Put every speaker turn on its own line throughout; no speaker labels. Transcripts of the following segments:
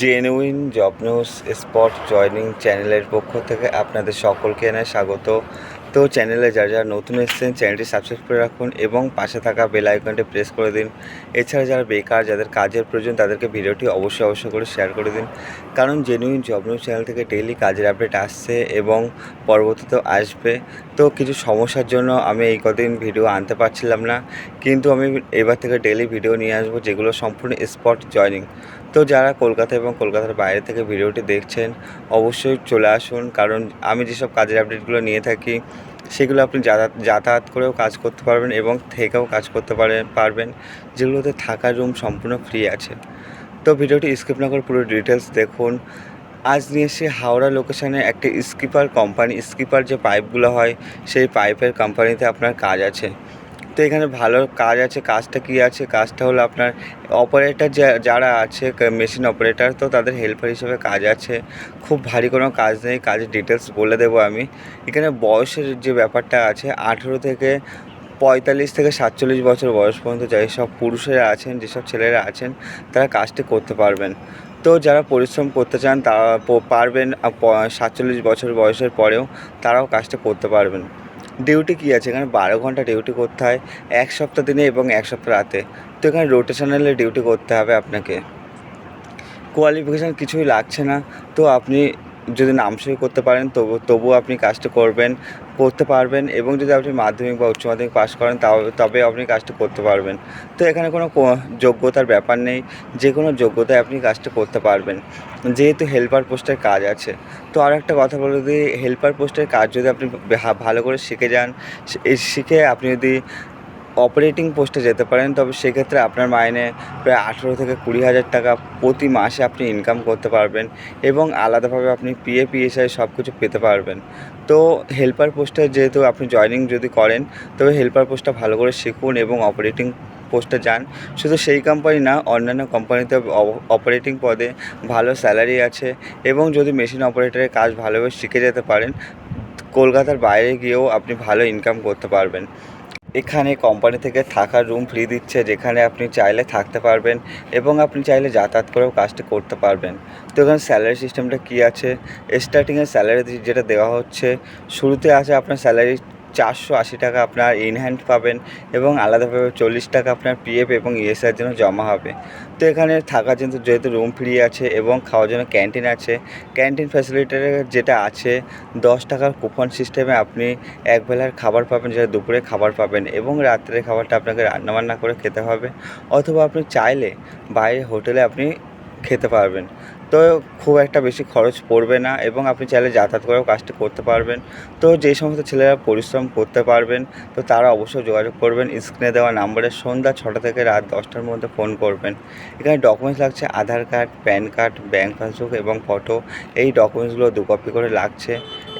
Genuine job news spot joining চ্যানেলের পক্ষ থেকে আপনাদের সকলকে এনে স্বাগত। তো চ্যানেলে যারা যারা নতুন এসেছেন চ্যানেলটি সাবস্ক্রাইব করে রাখুন এবং পাশে থাকা বেল আইকনটি প্রেস করে দিন। এছাড়া যারা বেকার, যাদের কাজের প্রয়োজন, তাদেরকে ভিডিওটি অবশ্যই অবশ্যই করে শেয়ার করে দিন। কারণ জেনুইন জব নিউজ চ্যানেল থেকে ডেইলি কাজের আপডেট আসছে এবং পরবর্তীতেও আসবে। তো কিছু সমস্যার জন্য আমি এই কদিন ভিডিও আনতে পারছিলাম না। কিন্তু আমি এবার থেকে ডেইলি ভিডিও নিয়ে আসব, যেগুলো সম্পূর্ণ স্পট জয়নিং তো যারা কলকাতা এবং কলকাতার বাইরে থেকে ভিডিওটি দেখছেন, অবশ্যই চলে আসুন। কারণ আমি যেসব কাজের আপডেটগুলো নিয়ে থাকি, সেগুলো আপনি যাতায়াত যাতায়াত করেও কাজ করতে পারবেন এবং থেকেও কাজ করতে পারে, পারবেন, যেগুলোতে থাকার রুম সম্পূর্ণ ফ্রি আছে। তো ভিডিওটি স্কিপ না করে পুরো ডিটেলস দেখুন। আজ নিয়ে এসে হাওড়া লোকেশনে একটা স্কিপার কোম্পানি স্কিপার যে পাইপগুলো হয়, সেই পাইপের কোম্পানিতে আপনার কাজ আছে। তো এখানে ভালো কাজ আছে, কাজটা কী আছে? কাজটা হলো আপনার অপারেটর যারা আছে মেশিন অপারেটার তো তাদের হেল্পার হিসেবে কাজ আছে। খুব ভারী কোনো কাজ নেই, কাজের ডিটেলস বলে দেবো আমি। এখানে বয়সের যে ব্যাপারটা আছে, আঠেরো থেকে পঁয়তাল্লিশ থেকে সাতচল্লিশ বছর বয়স পর্যন্ত যেসব পুরুষেরা আছেন, যেসব ছেলেরা আছেন, তারা কাজটি করতে পারবেন। তো যারা পরিশ্রম করতে চান, তারা পারবেন সাতচল্লিশ বছর বয়সের পরেও তারাও কাজটা করতে পারবেন। ডিউটি কী আছে? এখানে বারো ঘণ্টা ডিউটি করতে হয়, এক সপ্তাহ দিনে এবং এক সপ্তাহ রাতে। তো এখানে রোটেশনালে ডিউটি করতে হবে আপনাকে। কোয়ালিফিকেশান কিছুই লাগছে না। তো আপনি যদি নাম নামসই করতে পারেন, তবু, তবুও আপনি কাজটা করবেন, করতে পারবেন এবং যদি আপনি মাধ্যমিক বা উচ্চ মাধ্যমিক পাস করেন তবে আপনি কাজটা করতে পারবেন। তো এখানে কোনো যোগ্যতার ব্যাপার নেই, যে কোনো যোগ্যতায় আপনি কাজটা করতে পারবেন। যেহেতু হেল্পার পোস্টের কাজ আছে। তো আর একটা কথা বলে দিই হেল্পার পোস্টের কাজ যদি আপনি ভালো করে শিখে যান শিখে আপনি যদি অপারেটিং পোস্টে যেতে পারেন। তবে সেক্ষেত্রে আপনার মাইনে প্রায় আঠেরো থেকে কুড়ি হাজার টাকা প্রতি মাসে আপনি ইনকাম করতে পারবেন এবং আলাদাভাবে আপনি পিএ পিএসআই সব কিছু পেতে পারবেন। তো হেল্পার পোস্টে যেহেতু আপনি জয়নিং যদি করেন, তবে হেল্পার পোস্টটা ভালো করে শিখুন এবং অপারেটিং পোস্টে যান। শুধু সেই কোম্পানি না, অন্যান্য কোম্পানিতে অপারেটিং পদে ভালো স্যালারি আছে এবং যদি মেশিন অপারেটরের কাজ ভালোভাবে শিখে যেতে পারেন, কলকাতার বাইরে গিয়েও আপনি ভালো ইনকাম করতে পারবেন। এখানে কোম্পানি থেকে থাকার রুম ফ্রি দিচ্ছে, যেখানে আপনি চাইলে থাকতে পারবেন এবং আপনি চাইলে যাতায়াত করেও কাজটি করতে পারবেন। তো এখানে স্যালারি সিস্টেমটা কী আছে? স্টার্টিংয়ের স্যালারি যেটা দেওয়া হচ্ছে, শুরুতে আছে আপনার স্যালারি চারশো আশি টাকা আপনার ইনহ্যান্ড পাবেন এবং আলাদাভাবে চল্লিশ টাকা আপনার পিএফ এবং ইএসআইয়ের জন্য জমা হবে। তো এখানে থাকার জন্য যেহেতু রুম ফ্রি আছে এবং খাওয়ার জন্য ক্যান্টিন আছে ক্যান্টিন ফ্যাসিলিটি যেটা আছে, দশ টাকার কুপন সিস্টেমে আপনি একবেলার খাবার পাবেন, যেটা দুপুরে খাবার পাবেন এবং রাত্রের খাবারটা আপনাকে রান্নাবান্না করে খেতে হবে। অথবা আপনি চাইলে বাইরে হোটেলে আপনি খেতে পারবেন। তো খুব একটা বেশি খরচ পড়বে না এবং আপনি চাইলে যাতায়াত করেও কাজটি করতে পারবেন। তো যে সমস্ত ছেলেরা পরিশ্রম করতে পারবেন, তো তারা অবশ্যই যোগাযোগ করবেন। স্ক্রিনে দেওয়া নাম্বারে সন্ধ্যা ছটা থেকে রাত দশটার মধ্যে ফোন করবেন। এখানে ডকুমেন্টস লাগছে, Aadhaar card, PAN card bank passbook এবং ফটো এই ডকুমেন্টসগুলো দু কপি করে লাগছে।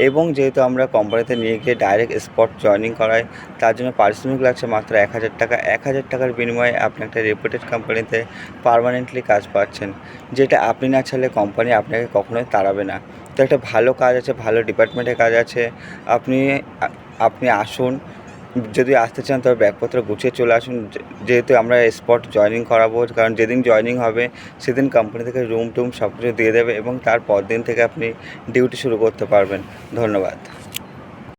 এবং যেহেতু আমরা কোম্পানিতে নিয়ে গিয়ে ডাইরেক্ট স্পট জয়নিং করাই, তার জন্য পারিশ্রমিক লাগছে মাত্র এক হাজার টাকা। এক হাজার টাকার বিনিময়ে আপনি একটা রেপুটেড কোম্পানিতে পারমানেন্টলি কাজ পাচ্ছেন, যেটা আপনি না চাইলে কোম্পানি আপনাকে কখনোই তাড়াবে না। তো একটা ভালো কাজ আছে, ভালো ডিপার্টমেন্টে কাজ আছে। আপনি আপনি আসুন যদি আসতে চান, তবে ব্যাগপত্র গুছিয়ে চলে আসুন। যেহেতু আমরা স্পট জয়নিং করাবো, কারণ যেদিন জয়নিং হবে, সেদিন কোম্পানি থেকে রুম টুম সব কিছু দিয়ে দেবে এবং তার পরদিন থেকে আপনি ডিউটি শুরু করতে পারবেন। ধন্যবাদ।